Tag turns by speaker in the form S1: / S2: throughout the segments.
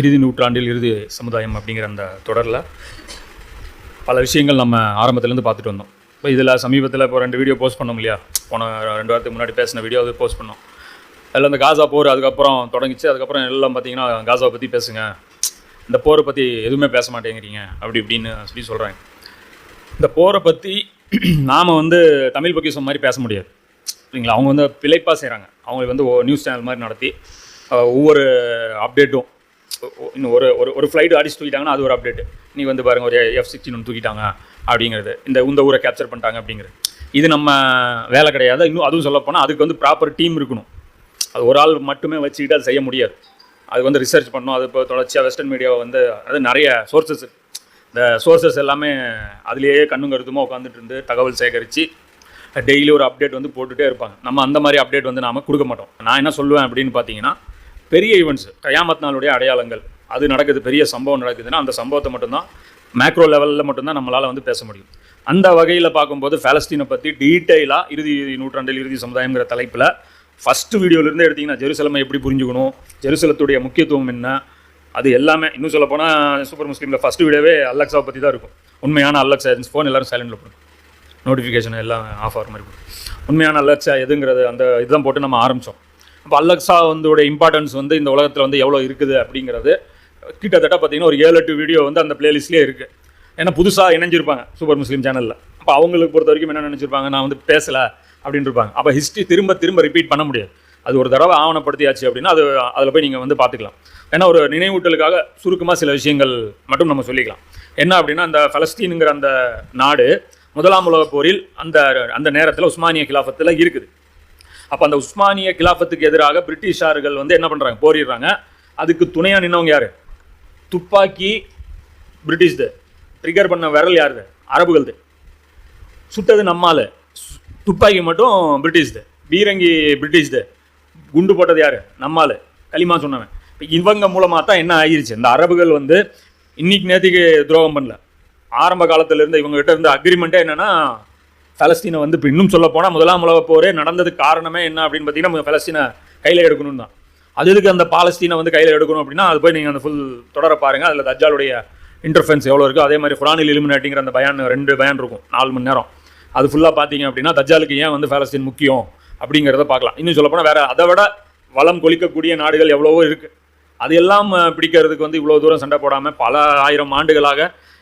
S1: இறுதி நூற்றாண்டில் இறுதி சமுதாயம் அப்படிங்கிற அந்த தொடரில் பல விஷயங்கள் நம்ம ஆரம்பத்துலேருந்து பார்த்துட்டு வந்தோம். இப்போ இதில் சமீபத்தில் இப்போ ரெண்டு வீடியோ போஸ்ட் பண்ணோம் இல்லையா? போன ரெண்டு வாரத்துக்கு முன்னாடி பேசின வீடியோ அது போஸ்ட் பண்ணோம். அதில் அந்த காசா போர் அதுக்கப்புறம் தொடங்கிச்சு. அதுக்கப்புறம் எல்லாம் பார்த்தீங்கன்னா காசாவை பற்றி பேசுங்க. இந்த போரை பற்றி எதுவுமே பேச மாட்டேங்கிறீங்க. அப்படி இப்படின்னு சொல்லி சொல்கிறாங்க இந்த போரை பற்றி நாம் வந்து தமிழ் பொக்கிஷம் மாதிரி பேச முடியாது. சரிங்களா? அவங்க வந்து பிழைப்பாக செய்கிறாங்க அவங்களுக்கு வந்து நியூஸ் சேனல் மாதிரி நடத்தி ஒவ்வொரு அப்டேட்டும் இன்னும் ஒரு ஒரு ஒரு ஃப்ளைட் அடிச்சு தூக்கிட்டாங்கன்னா அது ஒரு அப்டேட் நீ வந்து பாருங்க ஒரு எஃப் சிக்ஸ்டின் ஒன்று தூக்கிட்டாங்க அப்படிங்கிறது. இந்த இந்த ஊரை கேப்சர் பண்ணிட்டாங்க அப்படிங்கிறது. இது நம்ம வேலை கிடையாது. இன்னும் அதுவும் சொல்லப்போனால் அதுக்கு வந்து ப்ராப்பர் டீம் இருக்கணும். அது ஒரு ஆள் மட்டுமே வச்சுக்கிட்டு அது செய்ய முடியாது. அது வந்து ரிசர்ச் பண்ணணும். அது இப்போ தொடர்ச்சியாக வெஸ்டர்ன் மீடியாவை வந்து அது நிறைய சோர்சஸ் இந்த சோர்சஸ் எல்லாமே அதுலேயே கண்ணும் கருத்துமாக உட்காந்துட்டு இருந்து தகவல் சேகரித்து டெய்லி ஒரு அப்டேட் வந்து போட்டுகிட்டே இருப்பாங்க. நம்ம அந்த மாதிரி அப்டேட் வந்து நாம் கொடுக்க மாட்டோம். நான் என்ன சொல்லுவேன் அப்படின்னு பார்த்தீங்கன்னா பெரிய ஈவெண்ட்ஸ் கயாமத் நாளுடைய அடையாளங்கள் அது நடக்குது பெரிய சம்பவம் நடக்குதுன்னா அந்த சம்பவத்தை மட்டும்தான் மேக்ரோ லெவலில் மட்டும்தான் நம்மளால் வந்து பேச முடியும். அந்த வகையில் பார்க்கும்போது ஃபலஸ்தீனை பற்றி டீட்டெயிலாக இறுதி நூற்றாண்டில் இறுதி சமுதாயங்கிற தலைப்பில் ஃபஸ்ட்டு வீடியோலேருந்து எடுத்திங்கன்னா ஜெருசலமை எப்படி புரிஞ்சுக்கணும் ஜெருசலத்துடைய முக்கியத்துவம் என்ன அது எல்லாமே இன்னும் சொல்ல போனால் சூப்பர் முஸ்லீமில் ஃபஸ்ட் வீடியோவே அல்லக்ஸாவை பற்றி தான் இருக்கும். உண்மையான அல்லக்ஸா ஃபோன் எல்லாரும் சைலண்டில் போடும் நோட்டிஃபிகேஷன் எல்லாம் ஆஃப் ஆகிற மாதிரி இருக்கும் உண்மையான அல்லக்ஸா எதுங்கிறது அந்த இதுதான் போட்டு நம்ம ஆரம்பித்தோம் அப்போ அல்லக்ஸா வந்து இம்பார்ட்டன்ஸ் வந்து இந்த உலகத்தில் வந்து எவ்வளோ இருக்குது அப்படிங்கிறது கிட்டத்தட்ட பார்த்தீங்கன்னா ஒரு ஏழு எட்டு வீடியோ வந்து அந்த பிளேலிஸ்ட்லேயே இருக்குது ஏன்னா புதுசாக இணைஞ்சிருப்பாங்க சூப்பர் முஸ்லீம் சேனலில் அப்போ அவங்களுக்கு பொறுத்த வரைக்கும் என்ன நினச்சிருப்பாங்க? நான் வந்து பேசலை அப்படின்னு இருப்பாங்க அப்போ ஹிஸ்ட்ரி திரும்ப திரும்ப ரிப்பீட் பண்ண முடியாது. அது ஒரு தடவை ஆவணப்படுத்தியாச்சு அப்படின்னா அது அதில் போய் நீங்கள் வந்து பார்த்துக்கலாம். ஏன்னா ஒரு நினைவூட்டலுக்காக சுருக்கமாக சில விஷயங்கள் மட்டும் நம்ம சொல்லிக்கலாம். என்ன அப்படின்னா அந்த ஃபலஸ்தீனுங்கிற அந்த நாடு முதலாம் உலகப் போரில் அந்த அந்த நேரத்தில் உஸ்மானிய கிலாஃபத்தில் இருக்குது. அப்போ அந்த உஸ்மானிய கிலாஃபத்துக்கு எதிராக பிரிட்டிஷார்கள் வந்து என்ன பண்ணுறாங்க போரிடுறாங்க. அதுக்கு துணையாக நின்னவங்க யார்? துப்பாக்கி பிரிட்டிஷ்து. ட்ரிகர் பண்ண விரல் யாருது? அரபுகள்து. சுட்டது நம்மால். துப்பாக்கி மட்டும் பிரிட்டிஷ்து. பீரங்கி பிரிட்டிஷ்து. குண்டு போட்டது யார்? நம்மால். களிமா சொன்னவன். இப்போ இவங்க மூலமாக தான் என்ன ஆகிருச்சு இந்த அரபுகள் வந்து இன்னைக்கு நேற்றுக்கு துரோகம் பண்ணல. ஆரம்ப காலத்துல இருந்து இருந்த அக்ரிமெண்ட்டே என்னென்னா பலஸ்தீனை வந்து இப்போ இன்னும் சொல்ல போனால் முதலாம் உலக போரே நடந்ததுக்கு காரணமே என்ன அப்படின்னு பார்த்தீங்கன்னா பலஸ்தீனை கையில் எடுக்கணும் தான். அது எதுக்கு அந்த பாலஸ்தீனை வந்து கையில் எடுக்கணும் அப்படின்னா அது போய் நீங்கள் அந்த ஃபுல் தொடர பாருங்கள் அதில் தஜாலுடைய இன்டர்ஃபென்ஸ் எவ்வளோ இருக்கோ? அதே மாதிரி ஃபுரானில் இலுமினாட்டிங்கிற அந்த பயான் ரெண்டு பயான் இருக்கும் நாலு மணி நேரம். அது ஃபுல்லாக பார்த்தீங்க அப்படின்னா தஜ்ஜாலுக்கு ஏன் வந்து பாலஸ்தீன் முக்கியம் அப்படிங்கிறத பார்க்கலாம். இன்னும் சொல்லப்போனால் வேறு அதை விட வளம் கொளிக்கக்கூடிய நாடுகள் எவ்வளவோ இருக்குது அது எல்லாம் பிடிக்கிறதுக்கு வந்து இவ்வளோ தூரம் சண்டை போடாமல் பல ஆயிரம் ஆண்டுகளாக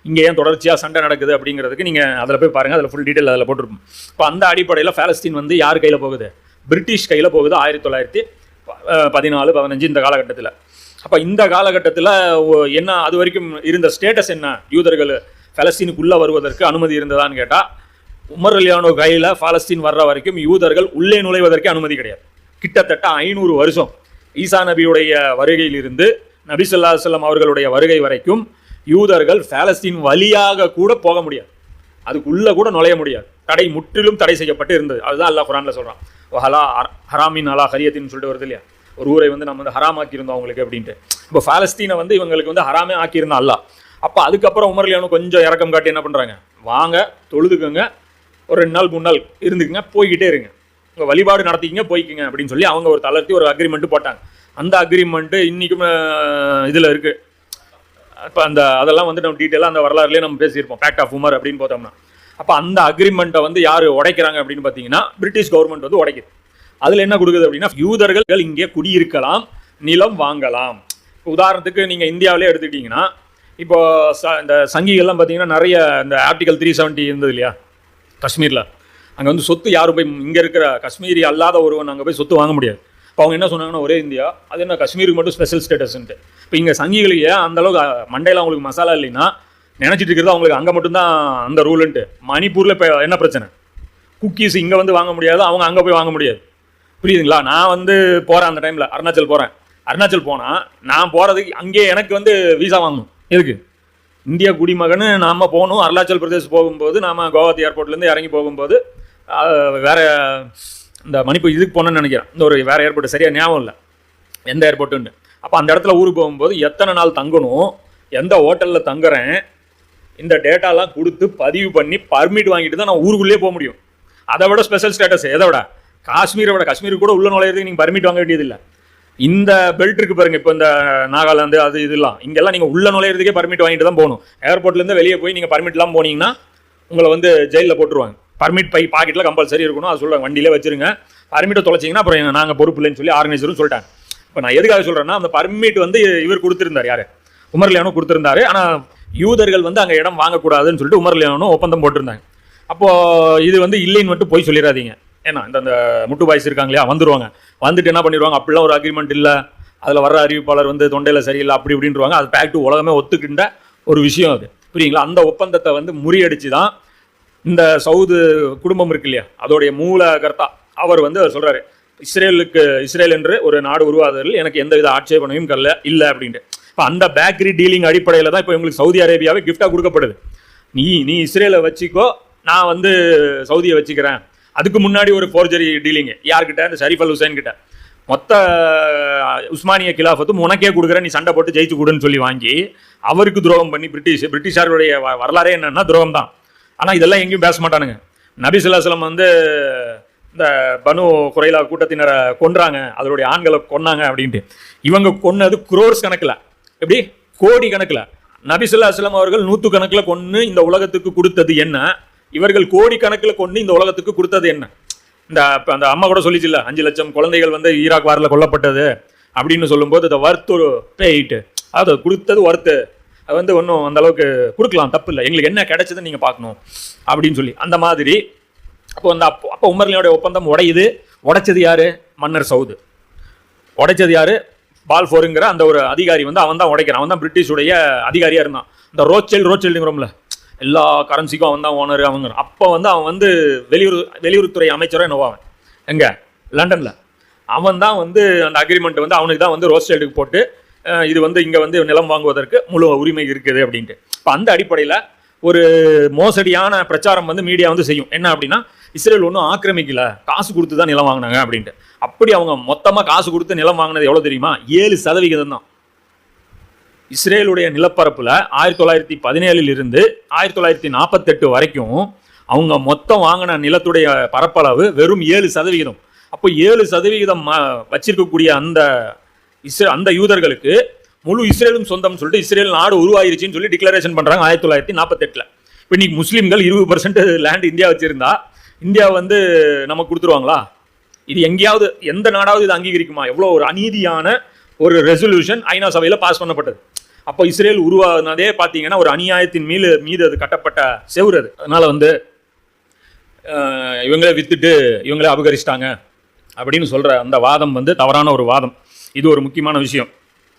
S1: இங்கே ஏன் தொடர்ச்சியாக சண்டை நடக்குது அப்படிங்கிறதுக்கு நீங்கள் அதில் போய் பாருங்கள் அதில் ஃபுல் டீட்டெயில் அதில் போட்டிருப்போம். இப்போ அந்த அடிப்படையில் பாலஸ்தீன் வந்து யார் கையில் போகுது? பிரிட்டிஷ் கையில் போகுது ஆயிரத்தி தொள்ளாயிரத்தி பதினாலு பதினஞ்சு இந்த காலகட்டத்தில். அப்போ இந்த காலகட்டத்தில் என்ன அது வரைக்கும் இருந்த ஸ்டேட்டஸ் என்ன? யூதர்கள் ஃபலஸ்தீனுக்குள்ளே வருவதற்கு அனுமதி இருந்ததான்னு கேட்டால் உமர் அலியானோ கையில் பாலஸ்தீன் வர்ற வரைக்கும் யூதர்கள் உள்ளே நுழைவதற்கே அனுமதி கிடையாது. கிட்டத்தட்ட ஐநூறு வருஷம் ஈசா நபியுடைய வருகையிலிருந்து நபி சொல்லா செல்லம் அவர்களுடைய வருகை வரைக்கும் யூதர்கள் பேலஸ்தீன் வழியாக கூட போக முடியாது. அதுக்குள்ளே கூட நுழைய முடியாது. தடை முற்றிலும் தடை செய்யப்பட்டு இருந்தது. அதுதான் அல்லாஹ் குரானில் சொல்கிறான் ஹலா ஹராமின் அலா ஹரியத்தின்னு சொல்லிட்டு வருது இல்லையா? ஒரு ஊரை வந்து நம்ம வந்து ஹராம் ஆக்கியிருந்தோம் அவங்களுக்கு அப்படின்ட்டு. இப்போ பாலஸ்தீனை வந்து இவங்களுக்கு வந்து ஹராமே ஆக்கியிருந்தோம் அல்லா அப்போ அதுக்கப்புறம் உமர்லியானு கொஞ்சம் இறக்கம் காட்டி என்ன பண்ணுறாங்க வாங்க தொழுதுக்குங்க. ஒரு ரெண்டு நாள் மூணு நாள் இருந்துக்குங்க போய்கிட்டே இருங்க. உங்கள் வழிபாடு நடத்திக்கிங்க போய்க்குங்க அப்படின்னு சொல்லி அவங்க ஒரு தளர்த்தி ஒரு அக்ரிமெண்ட்டு போட்டாங்க. அந்த அக்ரிமெண்ட்டு இன்றைக்கும் இதில் இருக்குது இப்போ அந்த அதெல்லாம் வந்து நம்ம டீட்டெயிலாக அந்த வரலாறுலேயே நம்ம பேசியிருப்போம். ஃபேக்ட் ஆஃப் உமர் அப்படின்னு பார்த்தோம்னா. அப்போ அந்த அக்ரிமெண்ட்டை வந்து யார் உடைக்கிறாங்க அப்படின்னு பார்த்தீங்கன்னா பிரிட்டிஷ் கவர்மெண்ட் வந்து உடைக்குது. அதில் என்ன கொடுக்குது அப்படின்னா யூதர்கள் இங்கே குடியிருக்கலாம் நிலம் வாங்கலாம். இப்போ உதாரணத்துக்கு நீங்கள் இந்தியாவிலே எடுத்துக்கிட்டிங்கன்னா இப்போ ச இந்த சங்கிகள்லாம் பார்த்தீங்கன்னா நிறைய இந்த ஆர்டிகல் த்ரீ செவன்ட்டி இருந்தது இல்லையா? காஷ்மீரில். அங்கே வந்து சொத்து யாரும் போய் இங்கே இருக்கிற காஷ்மீரி அல்லாத ஒருவன் அங்கே போய் சொத்து வாங்க முடியாது. இப்போ அவங்க என்ன சொன்னாங்கன்னா ஒரே இந்தியா அது என்ன காஷ்மீருக்கு மட்டும் ஸ்பெஷல் ஸ்டேட்டஸ்ன்ட்டு இப்போ இங்கே சங்கிகளுக்கு ஏன் மண்டையில் அவங்களுக்கு மசாலா இல்லைன்னா நினச்சிட்டு இருக்கிறது அவங்களுக்கு அங்கே மட்டும்தான் அந்த ரூலுன்ட்டு மணிப்பூரில் இப்போ என்ன பிரச்சனை? குக்கீஸ் இங்கே வந்து வாங்க முடியாது அவங்க அங்கே போய் வாங்க முடியாது. புரியுதுங்களா? நான் வந்து போகிறேன் அந்த டைமில் அருணாச்சல் போகிறேன் அருணாச்சல் போனால் நான் போகிறதுக்கு அங்கேயே எனக்கு வந்து வீசா வாங்கணும். எதுக்கு? இந்திய குடிமகன் நாம் போகணும். அருணாச்சல் பிரதேஷ் போகும்போது நாம் குவஹாத்தி ஏர்போர்ட்லேருந்து இறங்கி போகும்போது வேறு வேற இந்த மணிப்பூர் இதுக்கு போனேன்னு நினைக்கிறேன். இந்த ஒரு வேறு ஏர்போர்ட் சரியாக ஞாபகம் இல்லை. எந்த ஏர்போர்ட்டுன்னு அப்போ அந்த இடத்துல ஊருக்கு போகும்போது எத்தனை நாள் தங்கணும் எந்த ஹோட்டலில் தங்குறேன் இந்த டேட்டாலாம் கொடுத்து பதிவு பண்ணி பர்மிட் வாங்கிட்டு தான் நான் ஊருக்குள்ளேயே போக முடியும். அதை விட ஸ்பெஷல் ஸ்டேட்டஸ் எதை விட? காஷ்மீரை விட. காஷ்மீருக்கு கூட உள்ள நுழையிறதுக்கு நீங்கள் பர்மிட் வாங்க வேண்டியதில்லை இந்த பெல்ட் இருக்குது பாருங்கள் இப்போ இந்த நாகாலாந்து அது இதெல்லாம். இங்கெல்லாம் நீங்கள் உள்ள நுழையிறதுக்கே பர்மிட் வாங்கிட்டு தான் போகணும். ஏர்போர்ட்லேருந்து வெளியே போய் நீங்கள் பர்மிட்லாம் போனீங்கன்னா உங்களை வந்து ஜெயிலில் போட்டுருவாங்க. பர்மிட் பை பாக்கெட்டில் கம்பல்சரி இருக்கணும். அது சொல்லுவாங்க வண்டியிலே வச்சிருங்க. பர்மிட்டை தொலைச்சிங்கன்னா அப்புறம் நாங்கள் பொறுப்பு இல்லைன்னு சொல்லி ஆர்கனைசரும் சொல்லிட்டாங்க. இப்போ நான் எதுக்காக சொல்கிறேன்னா அந்த பர்மிட் வந்து இவர் கொடுத்துருந்தார். யார்? உமர்லியானும் கொடுத்துருந்தாரு. ஆனால் யூதர்கள் வந்து அங்கே இடம் வாங்கக்கூடாதுன்னு சொல்லிட்டு உமர்லியானும் ஒப்பந்தம் போட்டிருந்தாங்க. அப்போது இது வந்து இல்லைன்னு மட்டும் போய் சொல்லிடாதீங்க ஏன்னா இந்த அந்த முட்டு பாய்ஸ் இருக்காங்க இல்லையா வந்துடுவாங்க வந்துட்டு என்ன பண்ணிடுவாங்க? அப்படிலாம் ஒரு அக்ரிமெண்ட் இல்லை. அதில் வர்ற அறிவிப்பாளர் வந்து தொண்டையில் சரியில்லை அப்படி இப்படின்றவாங்க அது பேக்டு உலகமே ஒத்துக்கின்ற ஒரு விஷயம் அது. புரியுங்களா? அந்த ஒப்பந்தத்தை வந்து முறியடிச்சு தான் இந்த சவுது குடும்பம் இருக்கு இல்லையா? அதோடைய மூல கர்த்தா அவர் வந்து அவர் சொல்கிறாரு இஸ்ரேலுக்கு இஸ்ரேல் என்று ஒரு நாடு உருவாததில் எனக்கு எந்தவித ஆட்சேபனையும் கல்ல இல்லை அப்படின்ட்டு. இப்போ அந்த பேக்கரி டீலிங் அடிப்படையில் தான் இப்போ உங்களுக்கு சவுதி அரேபியாவே கிஃப்டாக கொடுக்கப்படுது. நீ நீ இஸ்ரேலை வச்சுக்கோ நான் வந்து சவுதியை வச்சுக்கிறேன். அதுக்கு முன்னாடி ஒரு ஃபோர்ஜரி டீலிங்கு யார்கிட்ட? இந்த ஷரீஃப் அல் ஹுசைன் கிட்ட. மொத்த உஸ்மானிய கிலாஃபத்தும் உனக்கே கொடுக்குறேன் நீ சண்டை போட்டு ஜெயிச்சு கொடுன்னு சொல்லி வாங்கி அவருக்கு துரோகம் பண்ணி பிரிட்டிஷ் பிரிட்டிஷாருடைய வரலாறே என்னன்னா துரோகம் தான் ஆனால் இதெல்லாம் எங்கேயும் பேச மாட்டானுங்க. நபி ஸல்லல்லாஹு வந்து இந்த பனு குறைலா கூட்டத்தினரை கொன்றாங்க. அதனுடைய ஆண்களை கொன்னாங்க அப்படின்ட்டு. இவங்க கொன்னது குரோர்ஸ் கணக்கில். எப்படி? கோடி கணக்கில். நபி ஸல்லல்லாஹு அவர்கள் நூற்று கணக்கில் கொன்று இந்த உலகத்துக்கு கொடுத்தது என்ன? இவர்கள் கோடி கணக்கில் கொண்டு இந்த உலகத்துக்கு கொடுத்தது என்ன? இந்த அப்போ அந்த அம்மா கூட சொல்லிச்சுல அஞ்சு லட்சம் குழந்தைகள் வந்து ஈராக் வாரில் கொல்லப்பட்டது அப்படின்னு சொல்லும்போது இந்த ஒர்த் ஒரு பேயிட்டு அது கொடுத்தது ஒர்த்து அது வந்து ஒன்றும் அந்த அளவுக்கு கொடுக்கலாம் தப்பு இல்லை எங்களுக்கு என்ன கிடைச்சதுன்னு நீங்கள் பார்க்கணும் அப்படின்னு சொல்லி. அந்த மாதிரி அப்போ அந்த அப்போ அப்போ உமர்லியோட ஒப்பந்தம் உடையுது. உடைச்சது யார்? மன்னர் சவுது. உடைச்சது யார்? பால்ஃபோருங்கிற அந்த ஒரு அதிகாரி வந்து அவன் தான் உடைக்கிறான். அவன் தான் பிரிட்டிஷுடைய அதிகாரியாக இருந்தான். இந்த ரோச்செல் ரோச்செல்ங்கிறோம்ல எல்லா கரன்சிக்கும் அவன் தான் ஓனர் அவங்க அப்போ வந்து அவன் வந்து வெளியூர் வெளியுறவுத்துறை அமைச்சரோ என்னவோ அவன். எங்கே? லண்டனில். அவன் தான் வந்து அந்த அக்ரிமெண்ட் வந்து அவனுக்கு தான் வந்து ரோஸ்டெல்டுக்கு போட்டு இது வந்து இங்கே வந்து நிலம் வாங்குவதற்கு முழு உரிமை இருக்குது அப்படின்ட்டு. இப்போ அந்த அடிப்படையில் ஒரு மோசடியான பிரச்சாரம் வந்து மீடியா வந்து செய்யும். என்ன அப்படின்னா இஸ்ரேல் ஒன்றும் ஆக்கிரமிக்கல. காசு கொடுத்து தான் நிலம் வாங்கினாங்க அப்படின்ட்டு. அப்படி அவங்க மொத்தமாக காசு கொடுத்து நிலம் வாங்கினது எவ்வளோ தெரியுமா? ஏழு சதவிகிதம் தான். இஸ்ரேலுடைய நிலப்பரப்பில் ஆயிரத்தி தொள்ளாயிரத்தி பதினேழில் இருந்து ஆயிரத்தி தொள்ளாயிரத்தி நாற்பத்தெட்டு வரைக்கும் அவங்க மொத்தம் வாங்கின நிலத்துடைய பரப்பளவு வெறும் ஏழு சதவிகிதம். அப்போ ஏழு சதவிகிதம் ம- வச்சிருக்கக்கூடிய அந்த இஸ்ரே அந்த யூதர்களுக்கு முழு இஸ்ரேலும் சொந்தம்னு சொல்லிட்டு இஸ்ரேல் நாடு உருவாயிருச்சுன்னு சொல்லி டிக்ளரேஷன் பண்ணுறாங்க ஆயிரத்தி தொள்ளாயிரத்தி நாற்பத்தெட்டில். இப்போ இன்னைக்கு முஸ்லீம்கள் இருபது பர்சன்ட் லேண்ட் இந்தியா வச்சுருந்தா இந்தியா வந்து நமக்கு கொடுத்துருவாங்களா? இது எங்கேயாவது எந்த நாடாவது இது அங்கீகரிக்குமா? எவ்வளோ ஒரு அநீதியான ஒரு ரெசல்யூஷன் ஐநா சபையில் பாஸ் பண்ணப்பட்டது. அப்போ இஸ்ரேல் உருவானதே பார்த்தீங்கன்னா ஒரு அநியாயத்தின் மீது மீது அது கட்டப்பட்ட செவுரு அது. அதனால் வந்து இவங்களே வித்துட்டு இவங்களே அபகரிச்சிட்டாங்க அப்படின்னு சொல்கிற அந்த வாதம் வந்து தவறான ஒரு வாதம். இது ஒரு முக்கியமான விஷயம்.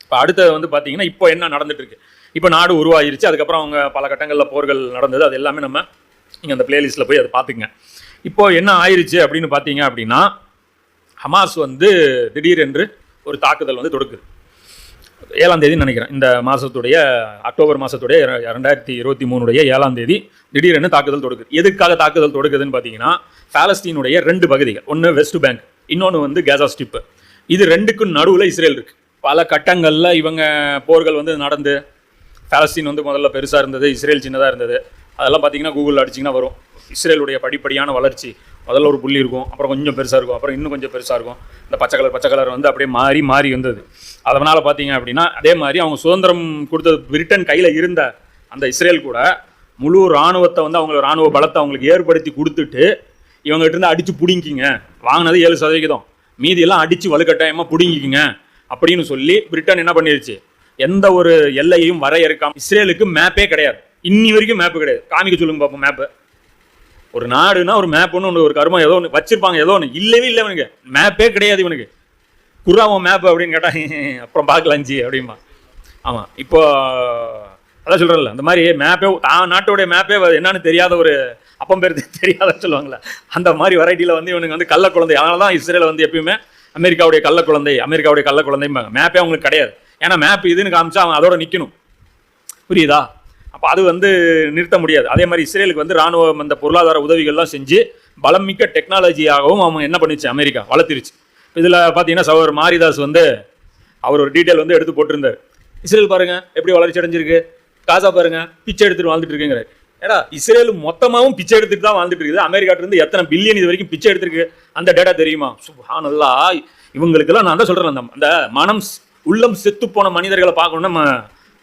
S1: இப்போ அடுத்தது வந்து பார்த்தீங்கன்னா இப்போ என்ன நடந்துட்டுருக்கு? இப்போ நாடு உருவாயிருச்சு அதுக்கப்புறம் அவங்க பல கட்டங்களில் போர்கள் நடந்தது அது எல்லாமே நம்ம நீங்கள் அந்த பிளேலிஸ்ட்டில் போய் அதை பார்த்துங்க இப்போ என்ன ஆயிருச்சு அப்படின்னு பார்த்தீங்க அப்படின்னா ஹமாஸ் வந்து திடீரென்று ஒரு தாக்குதல் வந்து தொடுக்குது. ஏழாம் தேதி நினைக்கிறேன். இந்த மாதத்துடைய அக்டோபர் மாதத்துடைய ரெண்டாயிரத்தி இருபத்தி மூணுடைய ஏழாம் தேதி திடீரென்று தாக்குதல் தொடுக்குது. எதுக்காக தாக்குதல் தொடுக்குதுன்னு பார்த்தீங்கன்னா பாலஸ்தீனுடைய ரெண்டு பகுதிகள் ஒன்று வெஸ்ட் பேங்க் இன்னொன்று வந்து கேசா ஸ்டிப்பு. இது ரெண்டுக்கும் நடுவில் இஸ்ரேல் இருக்கு. பல கட்டங்களில் இவங்க போர்கள் வந்து நடந்து பாலஸ்தீன் வந்து முதல்ல பெருசாக இருந்தது இஸ்ரேல் சின்னதாக இருந்தது. அதெல்லாம் பார்த்தீங்கன்னா கூகுளில் அடிச்சிங்கன்னா வரும். இஸ்ரேலுடைய படிப்படியான வளர்ச்சி. முதல்ல ஒரு புள்ளி இருக்கும் அப்புறம் கொஞ்சம் பெருசாக இருக்கும் அப்புறம் இன்னும் கொஞ்சம் பெருசாக இருக்கும். இந்த பச்சை கலர் பச்சை கலர் வந்து அப்படியே மாறி மாறி வந்தது. அதனால் பார்த்தீங்க அப்படின்னா அதே மாதிரி அவங்க சுதந்திரம் கொடுத்தது பிரிட்டன் கையில் இருந்த அந்த இஸ்ரேல் கூட முழு இராணுவத்தை வந்து அவங்க இராணுவ பலத்தை அவங்களுக்கு ஏற்படுத்தி கொடுத்துட்டு இவங்ககிட்ட இருந்து அடித்து பிடிங்கிங்க. வாங்கினது ஏழு சதவிகிதம். மீதியெல்லாம் அடித்து வலுக்கட்டாயமாக பிடுங்கிக்கிங்க அப்படின்னு சொல்லி பிரிட்டன் என்ன பண்ணிருச்சு? எந்த ஒரு எல்லையையும் வரையறுக்காம இஸ்ரேலுக்கு மேப்பே கிடையாது. இன்னி வரைக்கும் மேப்பு கிடையாது. காமிக்க சொல்லுங்க பார்ப்போம் மேப்பு ஒரு நாடுனா ஒரு மேப் ஒன்று ஒரு கருமம் ஏதோ ஒன்று வச்சிருப்பாங்க ஏதோ ஒன்று இல்லவே இல்லை இவனுக்கு. மேப்பே கிடையாது இவனுக்கு. குர்ராவும் மேப் அப்படின்னு கேட்டால் அப்புறம் பார்க்கலாம் ஜி அப்படிம்பா. ஆமாம் இப்போ அதான் சொல்கிறேன்ல அந்த மாதிரி மேப்பே தான் நாட்டோடைய மேப்பே என்னன்னு தெரியாத ஒரு அப்பம் பேர் தெரியாதுன்னு சொல்லுவாங்களே அந்த மாதிரி வெரைட்டியில் வந்து இவனுக்கு வந்து கள்ள குழந்தை. அதனால தான் இஸ்ரேல் வந்து எப்பயுமே அமெரிக்காவுடைய கள்ள குழந்தை அமெரிக்காவுடைய கள்ள குழந்தைம்பாங்க மேப்பே அவங்களுக்கு கிடையாது. ஏன்னா மேப் இதுன்னு காமிச்சா அவன் அதோட நிற்கணும் புரியுதா? அப்போ அது வந்து நிறுத்த முடியாது. அதே மாதிரி இஸ்ரேலுக்கு வந்து ராணுவம் அந்த பொருளாதார உதவிகள்லாம் செஞ்சு பலம் மிக்க டெக்னாலஜியாகவும் அவன் என்ன பண்ணிச்சு? அமெரிக்கா வளர்த்திருச்சு. இதில் பார்த்தீங்கன்னா சவர் மாரிதாஸ் வந்து அவர் ஒரு டீட்டெயில் வந்து எடுத்து போட்டிருந்தார். இஸ்ரேல் பாருங்கள் எப்படி வளர்ச்சி அடைஞ்சிருக்கு? காசா பாருங்கள் பிச்சை எடுத்துகிட்டு வாழ்ந்துட்டு இருக்குங்கிறார். ஏடா இஸ்ரேல் மொத்தமாகவும் பிச்சை எடுத்துட்டு தான் வாழ்ந்துட்டு இருக்குது. அமெரிக்காட்ட இருந்து எத்தனை பில்லியன் இது வரைக்கும் பிச்சை எடுத்திருக்கு? அந்த டேட்டா தெரியுமா? சுபானல்லா இவங்களுக்கெல்லாம் நான் தான் சொல்கிறேன் அந்த மனம் உள்ளம் செத்து போன மனிதர்களை பார்க்கணும்னா நம்ம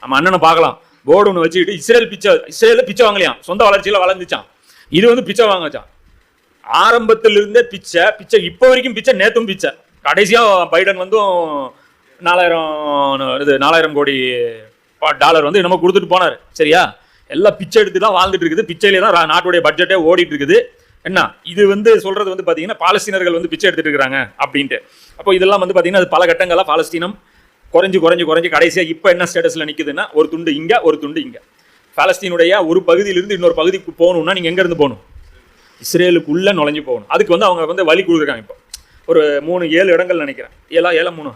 S1: நம்ம அண்ணனை பார்க்கலாம். போர்டு ஒன்று வச்சுக்கிட்டு இஸ்ரேல் பிச்சை இஸ்ரேலில் பிச்சை வாங்கலையாம். சொந்த வளர்ச்சியில் வளர்ந்துச்சான் இது வந்து பிச்சை வாங்க வச்சான் இருந்தே பிச்சை பிச்சை இப்போ வரைக்கும் பிச்சை நேத்தும் பிச்சை. கடைசியாக பைடன் வந்தும் நாலாயிரம் இது நாலாயிரம் கோடி பா- டாலர் வந்து நம்ம கொடுத்துட்டு போனார். சரியா? எல்லாம் பிச்சை எடுத்து தான் வாழ்ந்துட்டு இருக்குது. பிச்சையிலே தான் நாட்டுடைய பட்ஜெட்டே ஓடிட்டு இருக்குது என்ன? இது வந்து சொல்றது வந்து பார்த்தீங்கன்னா பாலஸ்தீனர்கள் வந்து பிச்சை எடுத்துட்டு இருக்காங்க அப்படின்ட்டு. அப்போ இதெல்லாம் வந்து பார்த்தீங்கன்னா அது பல கட்டங்களாக பாலஸ்தீனம் குறைஞ்சு குறைஞ்சு குறைஞ்சு கடைசியாக இப்போ என்ன ஸ்டேட்டஸில் நிற்குதுன்னா ஒரு துண்டு இங்கே ஒரு துண்டு இங்கே. பாலஸ்தீனுடைய ஒரு பகுதியிலிருந்து இன்னொரு பகுதிக்கு போகணும்னா நீங்கள் எங்கேருந்து போகணும்? இஸ்ரேலுக்குள்ளே நுழைஞ்சு போகணும். அதுக்கு வந்து அவங்க வந்து வழி கொடுக்குறாங்க இப்போ. ஒரு மூணு ஏழு இடங்கள் நினைக்கிறேன். ஏழா ஏழை மூணு?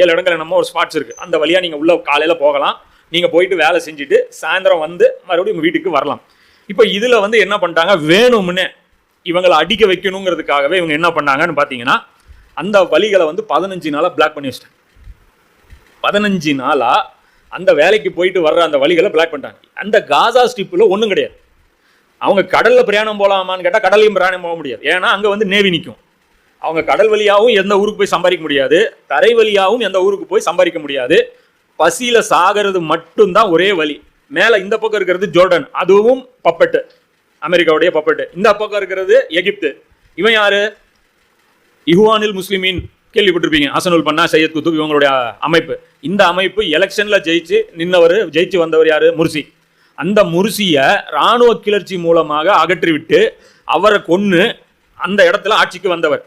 S1: ஏழு இடங்கள் என்னமோ ஒரு ஸ்பாட்ஸ் இருக்குது அந்த வழியாக நீங்கள் உள்ள காலையில் போகலாம். நீங்கள் போயிட்டு வேலை செஞ்சுட்டு சாயந்தரம் வந்து மறுபடியும் உங்கள் வீட்டுக்கு வரலாம். இப்போ இதில் வந்து என்ன பண்ணிட்டாங்க? வேணும்னே இவங்களை அடிக்க வைக்கணுங்கிறதுக்காகவே இவங்க என்ன பண்ணாங்கன்னு பார்த்தீங்கன்னா அந்த வழிகளை வந்து பதினஞ்சு நாளாக பிளாக் பண்ணி வச்சிட்டாங்க. பதினஞ்சு நாளாக அந்த வேலைக்கு போயிட்டு வர்ற அந்த வழிகளை பிளாக் பண்ணிட்டாங்க. அந்த காசா ஸ்ட்ரிப்பில் ஒன்றும் கிடையாது. அவங்க கடலில் பிரயாணம் போகலாமான்னு கேட்டால் கடலையும் பிரயாணம் போக முடியாது. ஏன்னா அங்கே வந்து நேவி நிற்கும் அவங்க கடல் வழியாகவும் எந்த ஊருக்கு போய் சம்பாதிக்க முடியாது. தரை வழியாகவும் எந்த ஊருக்கு போய் சம்பாதிக்க முடியாது. பசியில சாகிறது மட்டும்தான் ஒரே வழி மேலே இந்த பக்கம் இருக்கிறது ஜோர்டன் அதுவும் பப்பட்டு. அமெரிக்காவுடைய பப்பட்டு. இந்த பக்கம் இருக்கிறது எகிப்து. இவன் யாரு? இஹ்வானில் முஸ்லிமின். கேள்விப்பட்டிருப்பீங்க. அசனுல் பண்ணா சையத் குத்துப் இவங்களுடைய அமைப்பு. இந்த அமைப்பு எலெக்ஷன்ல ஜெயிச்சு நின்னவர் ஜெயிச்சு வந்தவர் யாரு? முர்சி. அந்த முர்சியை ராணுவ கிளர்ச்சி மூலமாக அகற்றிவிட்டு அவரை கொன்று அந்த இடத்துல ஆட்சிக்கு வந்தவர்.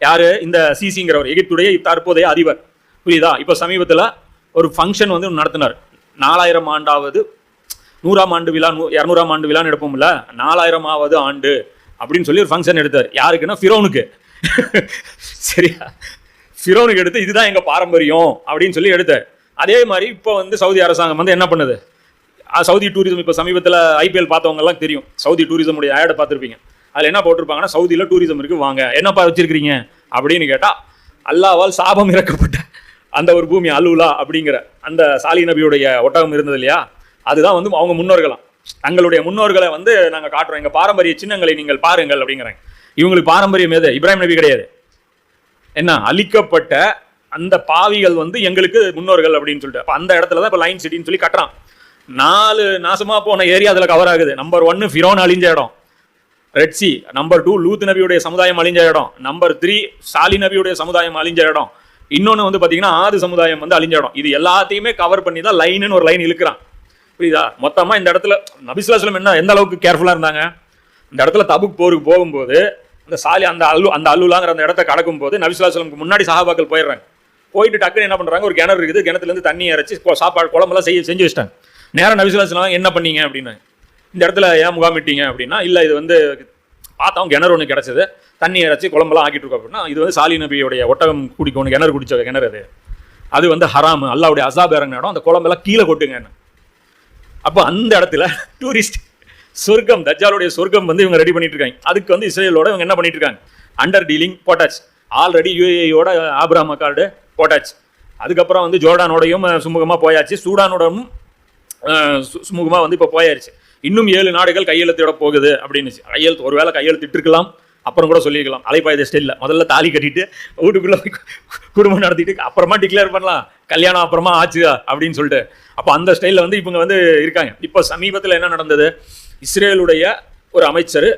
S1: யாரு? இந்த சிசிங்கிறவர் எகிப்துடைய தற்போதைய அதிபர். புரியுதா? இப்போ சமீபத்தில் ஒரு ஃபங்க்ஷன் வந்து நடத்தினார். நாலாயிரம் ஆண்டாவது நூறாம் ஆண்டு விழா நூ இரநூறாம் ஆண்டு விழான்னு எடுப்போம்ல நாலாயிரமாவது ஆண்டு அப்படின்னு சொல்லி ஒரு ஃபங்க்ஷன் எடுத்தார். யாருக்குன்னா ஃபிரோனுக்கு. சரியா? ஃபிரோனுக்கு எடுத்து இதுதான் எங்க பாரம்பரியம் அப்படின்னு சொல்லி எடுத்தார். அதே மாதிரி இப்போ வந்து சவுதி அரசாங்கம் வந்து என்ன பண்ணுது? சவுதி டூரிசம் இப்போ சமீபத்தில் ஐபிஎல் பார்த்தவங்கலாம் தெரியும். சவுதி டூரிசமுடைய ஆடை பார்த்துருப்பீங்க. அதில் என்ன போட்டிருப்பாங்கன்னா சவுதியில் டூரிசம் இருக்குது வாங்க. என்னப்பா வச்சுருக்கிறீங்க? அப்படின்னு கேட்டால் அல்லாவால் சாபம் இறக்கப்பட்ட அந்த ஒரு பூமி அலுலா அப்படிங்கிற அந்த சாலி நபியுடைய ஒட்டகம் இருந்தது இல்லையா? அதுதான் வந்து அவங்க முன்னோர்களாம். தங்களுடைய முன்னோர்களை வந்து நாங்கள் காட்டுறோம். எங்கள் பாரம்பரிய சின்னங்களை நீங்கள் பாருங்கள் அப்படிங்கிறாங்க. இவங்களுக்கு பாரம்பரியம் எது? இப்ராஹிம் நபி கிடையாது. என்ன? அழிக்கப்பட்ட அந்த பாவிகள் வந்து எங்களுக்கு முன்னோர்கள் அப்படின்னு சொல்லிட்டு. அந்த இடத்துல தான் இப்போ லைன் சிட்டின்னு சொல்லி கட்டுறான். நாலு நாசமாக போன ஏரியா அதில் கவர் ஆகுது. நம்பர் ஒன்னு ஃபிரோன் அழிஞ்ச இடம். ரெட்சி நம்பர் டூ லூத் நபியுடைய சமுதாயம் அழிஞ்ச இடம். நம்பர் த்ரீ சாலி நபியுடைய சமுதாயம் அழிஞ்ச இடம். இன்னொன்று வந்து பார்த்தீங்கன்னா ஆறு சமுதாயம் வந்து அழிஞ்சிடும். இது எல்லாத்தையுமே கவர் பண்ணி தான் லைனுன்னு ஒரு லைன் இழுக்கிறான். புரியுதா? மொத்தமாக இந்த இடத்துல நபிசுலாஸ்லம் என்ன எந்த அளவுக்கு கேர்ஃபுல்லாக இருந்தாங்க? இந்த இடத்துல தபுக் போருக்கு போகும்போது அந்த சாலி அந்த அல்லு அந்த அல்லுலாங்கிற அந்த இடத்த கடக்கும் போது நபிசுலாஸ்லமுக்கு முன்னாடி சகாபாக்கள் போயிடுறாங்க. போயிட்டு டக்குன்னு என்ன பண்ணுறாங்க ஒரு கிணறு இருக்குது. கிணத்துலேருந்து தண்ணி இறச்சி சாப்பாடு குழம்பெல்லாம் செய்ய செஞ்சு வச்சிட்டாங்க. நேரம் நபிசுலாஸ்லாம் என்ன பண்ணீங்க அப்படின்னு. இந்த இடத்துல ஏன் முகாமிட்டீங்க அப்படின்னா இல்லை இது வந்து பார்த்தவங்க கிணறு ஒன்று கிடச்சிது. தண்ணி இறச்சி குழம்பெல்லாம் ஆக்கிட்டு இருக்கோம் அப்படின்னா இது வந்து சாலி நபியுடைய ஒட்டகம் குடிக்கணும் கிணறு குடிச்ச கிணறு அது. அது வந்து ஹராமு. அல்லாவுடைய அசாப் இறங்கின இடம். அந்த குழம்பெல்லாம் கீழே கொட்டுங்க அப்போ அந்த இடத்துல டூரிஸ்ட் சொர்க்கம் தஜாலுடைய சொர்க்கம் வந்து இவங்க ரெடி பண்ணிட்டு இருக்காங்க. அதுக்கு வந்து இஸ்ரேலோட இவங்க என்ன பண்ணிட்டு இருக்காங்க? அண்டர் டீலிங் போட்டாச்சு ஆல்ரெடி யூஏயோட ஆப்ராம் கார்டு போட்டாச்சு அதுக்கப்புறம் வந்து ஜோர்டானோடையும் சுமூகமாக போயாச்சு. சூடானோடவும் சுமூகமாக சு- வந்து இப்போ போயாச்சு. இன்னும் ஏழு நாடுகள் கையெழுத்திட போகுது அப்படின்னு கையெழுத்து ஒருவேளை கையெழுத்து இருக்கலாம் அப்புறம் கூட சொல்லியிருக்கலாம். அலைப்பாயுத ஸ்டைலில் முதல்ல தாலி கட்டிட்டு வீட்டுக்குள்ளே குடும்பம் நடத்திட்டு அப்புறமா டிக்ளேர் பண்ணலாம். கல்யாணம் அப்புறமா ஆச்சு அப்படின்னு சொல்லிட்டு. அப்போ அந்த ஸ்டைலில் வந்து இவங்க வந்து இருக்காங்க. இப்போ சமீபத்தில் என்ன நடந்தது? இஸ்ரேலுடைய ஒரு அமைச்சர்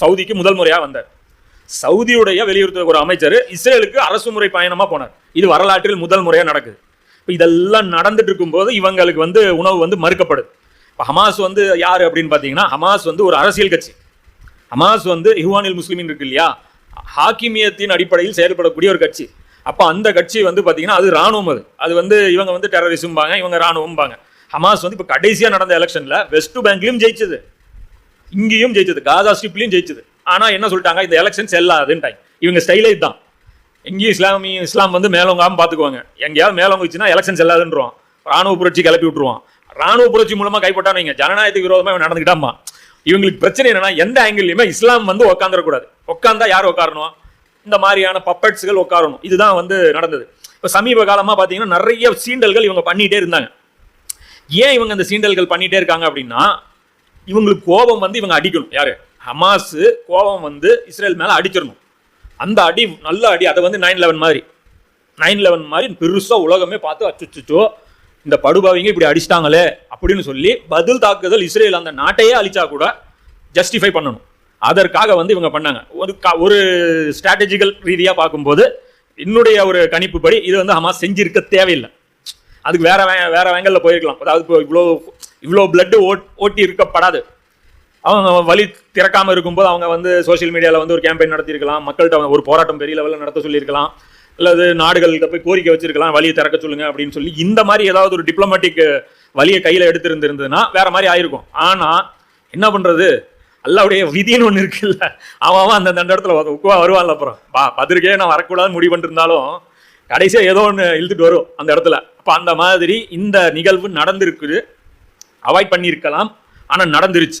S1: சவுதிக்கு முதல் முறையாக வந்தார். சவுதியுடைய வெளியுறவு ஒரு அமைச்சர் இஸ்ரேலுக்கு அரசு முறை பயணமாக போனார். இது வரலாற்றில் முதல் முறையாக நடக்குது. இப்போ இதெல்லாம் நடந்துட்டு இருக்கும்போது இவங்களுக்கு வந்து உணவு வந்து மறுக்கப்படுது. இப்போ ஹமாஸ் வந்து யார் அப்படின்னு பார்த்தீங்கன்னா ஹமாஸ் வந்து ஒரு அரசியல் கட்சி. ஹமாஸ் வந்து இஹ்வானில் முஸ்லிமின் இருக்கு இல்லையா? ஹாக்கிமியத்தின் அடிப்படையில் செயல்படக்கூடிய ஒரு கட்சி. அப்போ அந்த கட்சி வந்து பார்த்தீங்கன்னா அது ராணுவம் அது. அது வந்து இவங்க வந்து டெரரிசம்பாங்க இவங்க ராணுவம்பாங்க. ஹமாஸ் வந்து இப்போ கடைசியாக நடந்த எலெக்ஷனில் வெஸ்ட் பேங்க்லையும் ஜெயிச்சது. இங்கேயும் ஜெயிச்சது காசா ஸ்ட்ரிப்லையும் ஜெயிச்சது. ஆனால் என்ன சொல்லிட்டாங்க? இந்த எலெக்ஷன் செல்லாதுன்ட்டாங்க. இவங்க ஸ்டைலே இதுதான் எங்கேயும் இஸ்லாமிய இஸ்லாம் வந்து மேலவங்காமல் பார்த்துக்குவாங்க எங்கேயாவது மேலோங்குச்சுன்னா எலெக்ஷன் செல்லாதுன்றோம் ராணுவ புரட்சி கிளப்பி விட்டுருவான். ராணுவ புரட்சி மூலமா கைப்பட்டான்னு வைங்க. ஜனநாயகத்துக்கு விரோதமா இவன் நடந்துக்கிட்டாமா இவங்களுக்கு பிரச்சனை என்னன்னா எந்த ஆங்கிள்லையுமே இஸ்லாம் வந்து உட்காந்துடக்கூடாது உட்காந்தா யார் உட்காரணும் இந்த மாதிரியான பப்பட்ஸுகள் உட்காரணும் இதுதான் வந்து நடந்தது. இப்போ சமீப காலமாக பார்த்தீங்கன்னா நிறைய சீண்டல்கள் இவங்க பண்ணிகிட்டே இருந்தாங்க. ஏன் இவங்க அந்த சீண்டல்கள் பண்ணிகிட்டே இருக்காங்க அப்படின்னா இவங்களுக்கு கோபம் வந்து இவங்க அடிக்கணும். யார்? ஹமாஸு கோபம் வந்து இஸ்ரேல் மேலே அடிச்சிடணும். அந்த அடி நல்ல அடி அதை வந்து நைன் லெவன் மாதிரி. நைன் லெவன் மாதிரி பெருசாக உலகமே பார்த்து அச்சுச்சோ இந்த படுபாவிங்க இப்படி அடிச்சிட்டாங்களே அப்படின்னு சொல்லி பதில் தாக்குதல் இஸ்ரேல் அந்த நாட்டையே அழிச்சா கூட ஜஸ்டிஃபை பண்ணணும். அதற்காக வந்து இவங்க பண்ணாங்க. ஒரு க- ஒரு ஸ்ட்ராட்டஜிக்கல் ரீதியாக பார்க்கும்போது என்னுடைய ஒரு கணிப்புப்படி இது வந்து ஹமாஸ் செஞ்சிருக்க தேவையில்லை. அதுக்கு வேற வே- வேற வேங்கல்ல போயிருக்கலாம். அதாவது இப்போ இவ்வளோ இவ்வளோ பிளட்டு ஓட் ஓட்டி இருக்கப்படாது. அவங்க வழி திறக்காமல் இருக்கும்போது அவங்க வந்து சோஷியல் மீடியாவில் வந்து ஒரு கேம்பெயின் நடத்தியிருக்கலாம். மக்கள்கிட்ட ஒரு போராட்டம் பெரிய லெவலில் நடத்த சொல்லியிருக்கலாம். அல்லது நாடுகள்கிட்ட போய் கோரிக்கை வச்சிருக்கலாம் வழியை திறக்க சொல்லுங்க அப்படின்னு சொல்லி இந்த மாதிரி ஏதாவது ஒரு டிப்ளமேட்டிக் வழியை கையில் எடுத்திருந்திருந்ததுன்னா வேற மாதிரி ஆயிருக்கும். ஆனால் என்ன பண்ணுறது அல்லாவுடைய விதின்னு ஒன்று இருக்குல்ல. அவன் அவன் அந்த அந்த இடத்துல உக்குவா வருவான்ல அப்புறம். பா பதிரிக்கே நான் வரக்கூடாதுன்னு முடிவு பண்ணிருந்தாலும் கடைசியாக ஏதோ ஒன்று இழுத்துட்டு வரும் அந்த இடத்துல. அப்போ அந்த மாதிரி இந்த நிகழ்வு நடந்திருக்குது. அவாய்ட் பண்ணியிருக்கலாம். ஆனால் நடந்துருச்சு.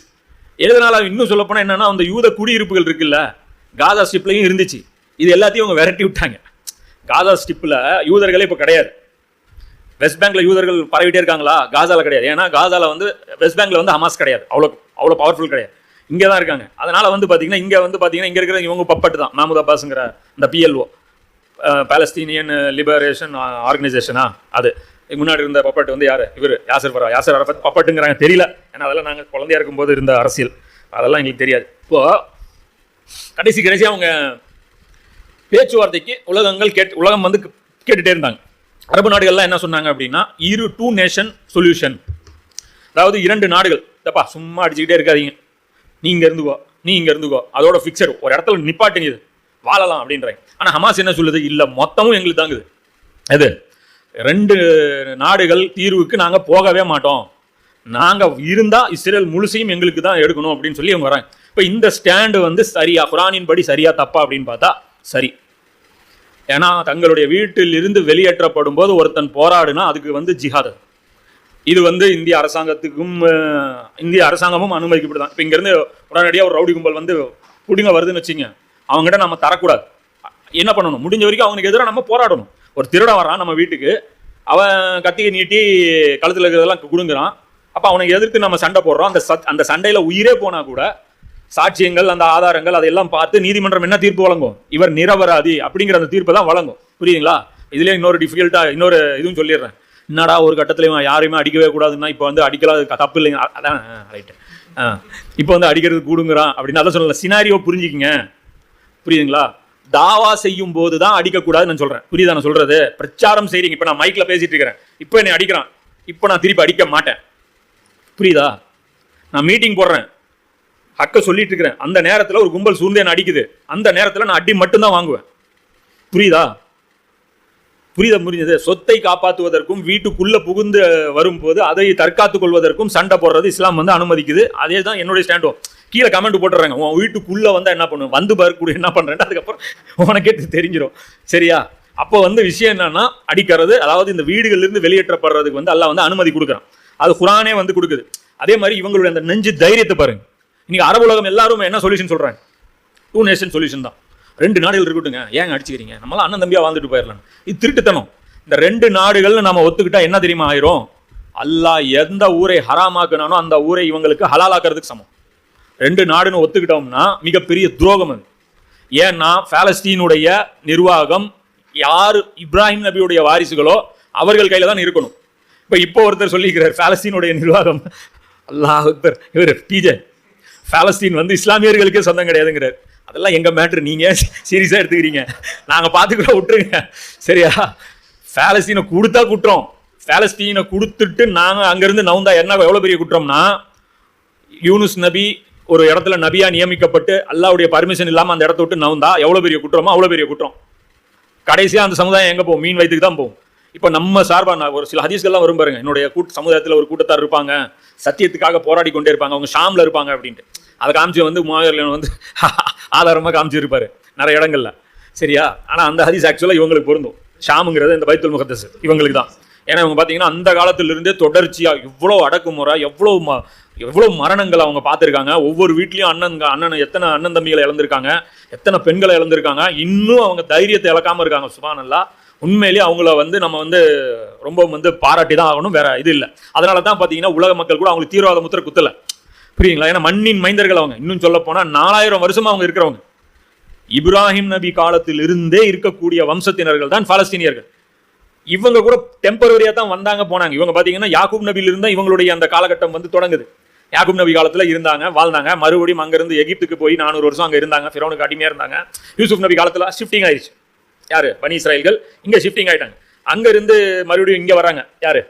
S1: எதனால இன்னும் சொல்லப்போனால் என்னென்னா அந்த யூத குடியிருப்புகள் இருக்குல்ல காதா ஸ்ட்ரிப்லையும் இருந்துச்சு. இது எல்லாத்தையும் அவங்க விரட்டி விட்டாங்க. காதா ஸ்டிப்பில் யூதர்களே இப்போ கிடையாது. வெஸ்ட் பேங்க்ல யூதர்கள் பரவிட்டே இருக்காங்களா? காசால கிடையாது. ஏன்னா காசால வந்து வெஸ்ட் பேங்க்ல வந்து ஹமாஸ் கிடையாது. அவ்வளோ அவ்வளோ பவர்ஃபுல் கிடையாது. இங்கே தான் இருக்காங்க. அதனால் வந்து பார்த்தீங்கன்னா இங்கே வந்து பார்த்தீங்கன்னா இங்கே இருக்கிற இவங்க பப்பட்டு தான். மாமுத் அப்பாஸுங்கிற இந்த பிஎல்ஓ பாலஸ்தீனியன் லிபரேஷன் ஆர்கனைசேஷனா அது. முன்னாடி இருந்த பப்பட்டு வந்து யார்? இவர் யாசர் ஃபரா. யாசர் அரபத் பப்பட்டுங்கிறாங்க. தெரியல. ஏன்னா அதெல்லாம் நாங்கள் குழந்தையா இருக்கும்போது இருந்த அரசியல். அதெல்லாம் எங்களுக்கு தெரியாது. இப்போது கடைசி கடைசி அவங்க பேச்சுவார்த்தைக்கு உலகங்கள் கேட்டு உலகம் வந்து கேட்டுகிட்டே இருந்தாங்க. அரபு நாடுகள்லாம் என்ன சொன்னாங்க அப்படின்னா இரு டூ நேஷன் சொல்யூஷன் அதாவது இரண்டு நாடுகள். தப்பா சும்மா அடிச்சுக்கிட்டே இருக்காதீங்க. நீ இங்கே இருந்துக்கோ நீ இங்கே இருந்துக்கோ அதோட ஃபிக்சர் ஒரு இடத்துல நிப்பாட்டுங்க இது. வாழலாம் அப்படின்றாங்க. ஆனால் ஹமாஸ் என்ன சொல்லுது? இல்லை மொத்தமும் எங்களுக்கு தாங்குது. எது? ரெண்டு நாடுகள் தீர்வுக்கு நாங்கள் போகவே மாட்டோம். நாங்கள் இருந்தால் இஸ்ரேல் முழுசையும் எங்களுக்கு தான் எடுக்கணும் அப்படின்னு சொல்லி அவங்க வராங்க. இப்போ இந்த ஸ்டாண்டு வந்து சரியா குரானின் படி சரியா தப்பா அப்படின்னு பார்த்தா சரி. ஏன்னா தங்களுடைய வீட்டில் இருந்து வெளியேற்றப்படும் போது ஒருத்தன் போராடுனா அதுக்கு வந்து ஜிஹாத். இது வந்து இந்திய அரசாங்கத்துக்கும் இந்திய அரசாங்கமும் அனுமதிக்கப்படுதான் இப்போ இங்கேருந்து உடனடியாக ஒரு ரவுடி கும்பல் வந்து குடிங்க வருதுன்னு வச்சுங்க அவங்ககிட்ட நம்ம தரக்கூடாது. என்ன பண்ணணும்? முடிஞ்ச வரைக்கும் அவனுக்கு எதிராக நம்ம போராடணும். ஒரு திருடன் வரான் நம்ம வீட்டுக்கு. அவன் கத்தியை நீட்டி கழுத்தில் இருக்கிறதெல்லாம் குடுங்குறான். அப்போ அவனை எதிர்த்து நம்ம சண்டை போடுறோம். அந்த சத் அந்த சண்டையில் உயிரே போனால் கூட சாட்சியங்கள் அந்த ஆதாரங்கள் அதையெல்லாம் பார்த்து நீதிமன்றம் என்ன தீர்ப்பு வழங்கும்? இவர் நிரபராதி அப்படிங்கிற அந்த தீர்ப்பை தான் வழங்கும். புரியுதுங்களா? இதுலேயே இன்னொரு டிஃபிகல்ட்டாக இன்னொரு இதுவும் சொல்லிடுறேன். என்னடா ஒரு கட்டத்துலையும் யாரையுமே அடிக்கவே கூடாதுன்னா இப்போ வந்து அடிக்கலாம் தப்பு இல்லைங்க. அதான் ரைட்டு இப்போ வந்து அடிக்கிறது கூடுங்கிறான் அப்படின்னு அதான் சொல்லல. சினாரியோ புரிஞ்சுக்கிங்க. புரியுதுங்களா? தாவா செய்யும் போது தான் அடிக்கக்கூடாதுன்னு நான் சொல்கிறேன் புரியுதா நான் சொல்கிறது பிரச்சாரம் செய்கிறீங்க இப்போ நான் மைக்கில் பேசிகிட்டு இருக்கிறேன். இப்போ என்னை அடிக்கிறான். இப்போ நான் திருப்பி அடிக்க மாட்டேன். புரியுதா? நான் மீட்டிங் போடுறேன். ஹக்க சொல்லிட்டு இருக்கிறேன். அந்த நேரத்தில் ஒரு கும்பல் சூழ்ந்து என்ன அடிக்குது. அந்த நேரத்தில் நான் அடி மட்டும்தான் வாங்குவேன். புரியுதா? புரியுதா முடிஞ்சது? சொத்தை காப்பாற்றுவதற்கும் வீட்டுக்குள்ள புகுந்து வரும்போது அதை தற்காத்துக் கொள்வதற்கும் சண்டை போடுறது இஸ்லாம் வந்து அனுமதிக்குது. அதே தான் என்னுடைய ஸ்டாண்டும் கீழே கமெண்ட் போட்டுறாங்க உன் வீட்டுக்குள்ளே வந்தால் என்ன பண்ணுவேன் வந்து பாரு என்ன பண்ணுறேன்ட்டு அதுக்கப்புறம் உனக்கே தெரிஞ்சிடும் தெரிஞ்சிரும். சரியா? அப்போ வந்து விஷயம் என்னன்னா அடிக்கிறது அதாவது இந்த வீடுகளிலிருந்து வெளியேற்றப்படுறதுக்கு வந்து எல்லாம் வந்து அனுமதி கொடுக்குறான். அது குரானே வந்து கொடுக்குது. அதே மாதிரி இவங்களுடைய அந்த நெஞ்சு தைரியத்தை பாருங்க. இன்னைக்கு அரபு உலகம் எல்லாரும் என்ன சொல்யூஷன் சொல்கிறாங்க டூ நேஷன் சொல்யூஷன் தான். ரெண்டு நாடுகள் இருக்கட்டுங்க ஏங்க அடிச்சுக்கிறீங்க? நம்மளாம் அண்ணன் தம்பியாக வாழ்ந்துட்டு போயிடலாம் இது திருட்டுத்தனம். இந்த ரெண்டு நாடுகள்னு நம்ம ஒத்துக்கிட்டா என்ன தெரியுமா ஆயிரும்? அல்லாஹ் எந்த ஊரை ஹராமாக்குனானோ அந்த ஊரை இவங்களுக்கு ஹலாலாக்குறதுக்கு சமம். ரெண்டு நாடுன்னு ஒத்துக்கிட்டோம்னா மிகப்பெரிய துரோகம் அது. ஏன்னா பாலஸ்தீனுடைய நிர்வாகம் யார் இப்ராஹிம் நபியுடைய வாரிசுகளோ அவர்கள் கையில் தான் இருக்கணும். இப்போ இப்போ ஒருத்தர் சொல்லிக்கிறார் பாலஸ்தீனுடைய நிர்வாகம். அல்லாஹ் இவர் பிஜே பாலஸ்தீன் வந்து இஸ்லாமியர்களுக்கே சொந்தம் கிடையாதுங்கிறார். அதெல்லாம் எங்கள் மேட்ரு நீங்கள் சீரியஸாக எடுத்துக்கிறீங்க. நாங்கள் பார்த்துக்கிறோம் விட்டுருங்க. சரியா? பாலஸ்தீனை கொடுத்தா குற்றம். பாலஸ்தீனை கொடுத்துட்டு நாங்கள் அங்கேருந்து நவுந்தா என்ன எவ்வளோ பெரிய குற்றம்னா யூனுஸ் நபி ஒரு இடத்துல நபியாக நியமிக்கப்பட்டு அல்லாவுடைய பர்மிஷன் இல்லாமல் அந்த இடத்த விட்டு நவுந்தா எவ்வளோ பெரிய குற்றமோ அவ்வளோ பெரிய குற்றம். கடைசியாக அந்த சமுதாயம் எங்கே போகும்? மீன் வயிற்றுக்கு தான் போகும். இப்போ நம்ம சார்பா நான் ஒரு சில ஹதீஸ்கள்லாம் வரும் பாருங்க. என்னுடைய கூட்ட சமுதாயத்தில் ஒரு கூட்டத்தார் இருப்பாங்க. சத்தியத்துக்காக போராடி கொண்டே இருப்பாங்க. அவங்க ஷாமில் இருப்பாங்க அப்படின்ட்டு. அதை காமிச்சு வந்து மாவீரன் வந்து ஆதாரமாக காமிச்சிருப்பாரு. நிறைய இடங்கள்ல. சரியா? ஆனால் அந்த ஹதீஸ் ஆக்சுவலாக இவங்களுக்கு பொருந்தும். ஷாமுங்கிறது இந்த பைத்துல் முகத்தஸ். இவங்களுக்கு தான். ஏன்னா இவங்க பார்த்தீங்கன்னா அந்த காலத்திலிருந்தே தொடர்ச்சியாக எவ்வளோ அடக்குமுறை எவ்வளோ ம எவ்வளோ மரணங்கள் அவங்க பார்த்துருக்காங்க. ஒவ்வொரு வீட்லேயும் அண்ணன் அண்ணன் எத்தனை அண்ணன் தம்பிகளை இழந்திருக்காங்க. எத்தனை பெண்களை இழந்திருக்காங்க. இன்னும் அவங்க தைரியத்தை இழக்காமல் இருக்காங்க. சுபானல்லா. உண்மையிலேயே அவங்கள வந்து நம்ம வந்து ரொம்ப வந்து பாராட்டி தான் ஆகணும் வேற இது இல்லை. அதனால தான் பார்த்தீங்கன்னா உலக மக்கள் கூட அவங்களுக்கு தீவிரவாத முத்திர குத்தல. புரியுங்களா ஏன்னா மண்ணின் மைந்தர்கள் அவங்க. இன்னும் சொல்ல போனால் நாலாயிரம் வருஷமா அவங்க இருக்கிறவங்க. இப்ராஹிம் நபி காலத்தில் இருந்தே இருக்கக்கூடிய வம்சத்தினர்கள் தான் பாலஸ்தீனியர்கள். இவங்க கூட டெம்பரரியாக தான் வந்தாங்க போனாங்க. இவங்க பார்த்தீங்கன்னா யாக்கூப் நபியில் இருந்தால் இவங்களுடைய அந்த காலகட்டம் வந்து தொடங்குது. யாக்கூப் நபி காலத்தில் இருந்தாங்க வாழ்ந்தாங்க. மறுபடியும் அங்கேருந்து எகிப்துக்கு போய் நானூறு வருஷம் அங்கே இருந்தாங்க. ஃபிரோனுக்கு அடிமையாக இருந்தாங்க. யூசுப் நபி காலத்தில் ஷிஃப்டிங் ஆயிடுச்சு யாரு? பனி இஸ்ராயல்கள் இங்கே ஷிஃப்டிங் ஆயிட்டாங்க. அங்கேருந்து மறுபடியும் இங்கே வராங்க. யாரு?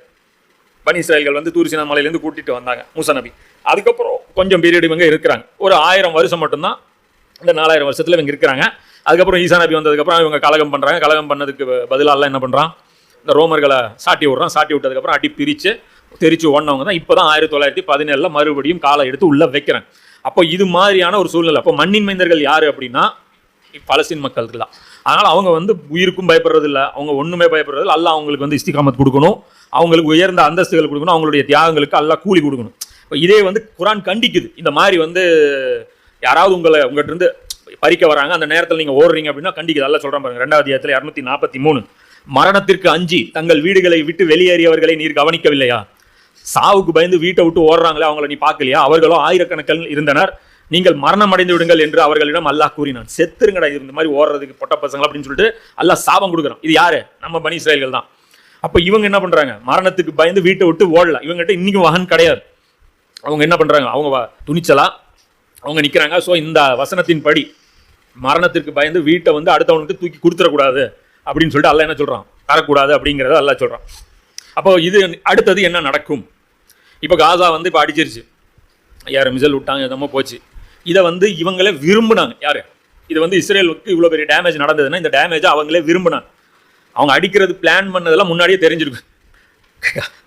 S1: பனி இஸ்ராயல்கள் வந்து தூரிசினா மலையிலேருந்து கூட்டிட்டு வந்தாங்க மூசா நபி. அதுக்கப்புறம் கொஞ்சம் பீரியட் இவங்க இருக்கிறாங்க. ஒரு ஆயிரம் வருஷம் மட்டும்தான் இந்த நாலாயிரம் வருஷத்தில் இவங்க இருக்கிறாங்க. அதுக்கப்புறம் ஈசா நபி வந்ததுக்கப்புறம் இவங்க கலகம் பண்ணுறாங்க கலகம் பண்ணதுக்கு பதிலாலாம் என்ன பண்ணுறான் இந்த ரோமர்களை சாட்டி விட்றான். சாட்டி விட்டதுக்கப்புறம் அடி பிரித்து தெரிச்சு ஓடினவங்க தான் இப்போ தான் ஆயிரத்தி தொள்ளாயிரத்தி பதினேழில் மறுபடியும் காலை எடுத்து உள்ளே வைக்கிறாங்க. அப்போ இது மாதிரியான ஒரு சூழ்நிலை. அப்போ மண்ணின் மைந்தர்கள் யார் அப்படின்னா? பலஸ்தீன் மக்களுக்கு தான் அதனால் அவங்க வந்து உயிருக்கும் பயப்படுறதில்ல. அவங்க ஒன்றுமே பயப்படுறதில்ல. அல்ல அவங்களுக்கு வந்து இஸ்திகாமத் கொடுக்கணும். அவங்களுக்கு உயர்ந்த அந்தஸ்துகள் கொடுக்கணும். அவங்களுடைய தியாகங்களுக்கு அல்லாஹ் கூலி கொடுக்கணும். இப்போ இதே வந்து குரான் கண்டிக்குது. இந்த மாதிரி வந்து யாராவது உங்களை உங்கள்கிட்ட இருந்து பறிக்க வராங்க. அந்த நேரத்தில் நீங்கள் ஓடுறீங்க அப்படின்னா கண்டிக்குது. அல்ல சொல்கிறேன் பாருங்க ரெண்டாவது இடத்துல இரநூத்தி நாற்பத்தி மூணு மரணத்திற்கு அஞ்சு தங்கள் வீடுகளை விட்டு வெளியேறியவர்களை நீர் கவனிக்கவில்லையா? சாவுக்கு பயந்து வீட்டை விட்டு ஓடுறாங்களே அவங்கள நீ பார்க்கலையா? அவர்களும் ஆயிரக்கணக்கில் இருந்தனர். நீங்கள் மரணம் அடைந்து விடுங்கள் என்று அவர்களிடம் அல்லாஹ் கூறினான். செத்துருங்கடா இது இந்த மாதிரி ஓடுறதுக்கு பொட்ட பசங்க அப்படின்னு சொல்லிட்டு அல்லாஹ் சாபம் கொடுக்குறான். இது யாரு? நம்ம பனி செயல்கள் தான். அப்போ இவங்க என்ன பண்றாங்க? மரணத்துக்கு பயந்து வீட்டை விட்டு ஓடல. இவங்ககிட்ட இன்றைக்கும் வகன் கிடையாது. அவங்க என்ன பண்றாங்க? அவங்க துணிச்சலா அவங்க நிற்கிறாங்க ஸோ இந்த வசனத்தின் படி மரணத்திற்கு பயந்து வீட்டை வந்து அடுத்தவனுக்கு தூக்கி கொடுத்துடக்கூடாது அப்படின்னு சொல்லிட்டு அல்லாஹ் என்ன சொல்கிறான் தரக்கூடாது அப்படிங்கிறத அல்லாஹ் சொல்கிறான் அப்போ இது அடுத்தது என்ன நடக்கும்? இப்போ காசா வந்து இப்போ அடிச்சிருச்சு. யார்? மிசல் விட்டாங்க எதமோ போச்சு. இதை வந்து இவங்களே விரும்புனாங்க. யார்? இது வந்து இஸ்ரேலுக்கு இவ்வளோ பெரிய டேமேஜ் நடந்ததுன்னா இந்த டேமேஜை அவங்களே விரும்பினாங்க. அவங்க அடிக்கிறது பிளான் பண்ணதெல்லாம் முன்னாடியே தெரிஞ்சிருக்கு.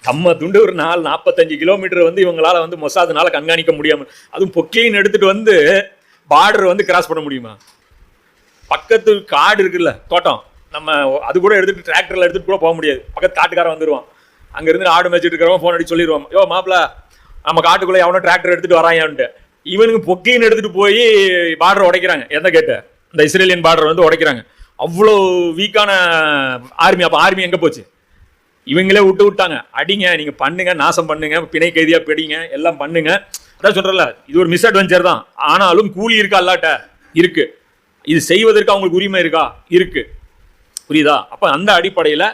S1: நம்ம துண்டு ஒரு நாலு நாற்பத்தஞ்சு கிலோமீட்டர் வந்து இவங்களால் வந்து மொசாதுனால கண்காணிக்க முடியாமல் அதுவும் பொக்லைன் எடுத்துகிட்டு வந்து பார்டர் வந்து கிராஸ் பண்ண முடியுமா? பக்கத்து காடு இருக்குல்ல தோட்டம். நம்ம அது கூட எடுத்துட்டு டிராக்டரில் எடுத்துகிட்டு கூட போக முடியாது. பக்கத்து காட்டுக்காரன் வந்துடுவான் அங்கேருந்து ஆடு மேய்ச்சிட்டு இருக்கிறவன் ஃபோன் அடிச்சு சொல்லிடுவான் யோ மாப்பிள நம்ம காட்டுக்குள்ளே எவனோ டிராக்டர் எடுத்துகிட்டு வராயான்ட்டு இவனுக்கு பொக்கைன்னு எடுத்துட்டு போய் பார்டர் உடைக்கிறாங்க. எந்த கேட்ட? இந்த இஸ்ரேலியன் பார்டர் வந்து உடைக்கிறாங்க. அவ்வளோ வீக்கான ஆர்மி அப்போ ஆர்மி எங்கே போச்சு? இவங்களே விட்டு விட்டாங்க. அடிங்க நீங்கள் பண்ணுங்க நாசம் பண்ணுங்க பிணை கைதியாக பிடிங்க எல்லாம் பண்ணுங்க. அதான் சொல்கிறல இது ஒரு மிஸ் அட்வென்ச்சர் தான். ஆனாலும் கூலி இருக்கா அல்லாட்ட? இருக்கு. இது செய்வதற்கு அவங்களுக்கு உரிமை இருக்கா? இருக்கு. புரியுதா? அப்போ அந்த அடிப்படையில்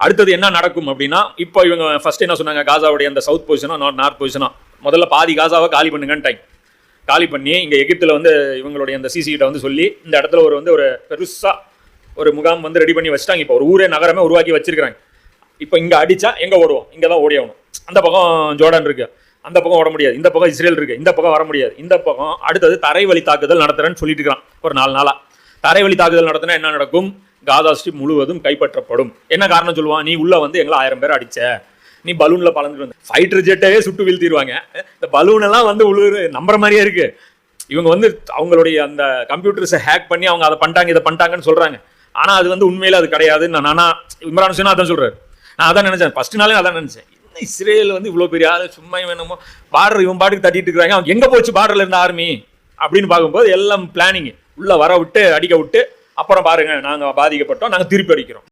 S1: அடுத்தது என்ன நடக்கும் அப்படின்னா இப்போ இவங்க ஃபர்ஸ்ட் என்ன சொன்னாங்க? காசாவுடைய அந்த சவுத் பொசிஷனோ நார்த் நார்த் பொசிஷனோ முதல்ல பாதி காசாவை காலி பண்ணுங்கன்னு டைம் காலி பண்ணி இங்கே எகிப்தில் வந்து இவங்களுடைய அந்த சிசிகிட்ட வந்து சொல்லி இந்த இடத்துல ஒரு வந்து ஒரு பெருசாக ஒரு முகாம் வந்து ரெடி பண்ணி வச்சுட்டாங்க. இப்போ ஒரு ஊரே நகரமே உருவாக்கி வச்சிருக்கிறாங்க. இப்போ இங்கே அடித்தா எங்கே ஓடுவோம்? இங்கே தான் ஓடி ஆகணும். அந்த பக்கம் ஜோர்டான் இருக்குது அந்த பக்கம் ஓட முடியாது. இந்த பக்கம் இஸ்ரேல் இருக்குது இந்த பக்கம் வர முடியாது. இந்த பக்கம் அடுத்தது தரை வழி தாக்குதல் நடத்துகிறேன்னு சொல்லிட்டு இருக்கிறான் ஒரு நாலு நாளாக தரை வழி தாக்குதல் நடத்தினா என்ன நடக்கும்? காதா ஸ்ட்ரிப் முழுவதும் கைப்பற்றப்படும். என்ன காரணம் சொல்லுவான்? நீ உள்ளே வந்து எங்களை ஆயிரம் பேர் அடித்த நீ பலூன்ல பறந்துட்டு வந்து. ஃபைட்டர் ஜெட்டாவே சுட்டு வீழ்த்திடுவாங்க இந்த பலூன் எல்லாம் வந்து உழுவுற நம்புற மாதிரியே இருக்கு. இவங்க வந்து அவங்களுடைய அந்த கம்ப்யூட்டர்ஸை ஹேக் பண்ணி அவங்க அதை பண்ணிட்டாங்க இதை பண்ணிட்டாங்கன்னு சொல்றாங்க. ஆனா அது வந்து உண்மையில அது கிடையாது. நான் நானா இம்ரான் ஹுசேன் அதான் சொல்றாரு. நான் அதான் நினைச்சேன். ஃபர்ஸ்ட் நாளே அதான் நினைச்சேன். என்ன இஸ்ரேல் வந்து இவ்வளோ பெரிய ஆள் சும்மா வேணுமோ பார்டர் இவன் பாட்டுக்கு தட்டிட்டு இருக்காங்க அவங்க எங்க போச்சு பார்டர்ல இருந்த ஆர்மி அப்படின்னு பார்க்கும்போது எல்லாம் பிளானிங் உள்ள வர விட்டு அடிக்க விட்டு அப்புறம் பாருங்க நாங்க பாதிக்கப்பட்டோம் நாங்க திருப்பி அடிக்கிறோம்.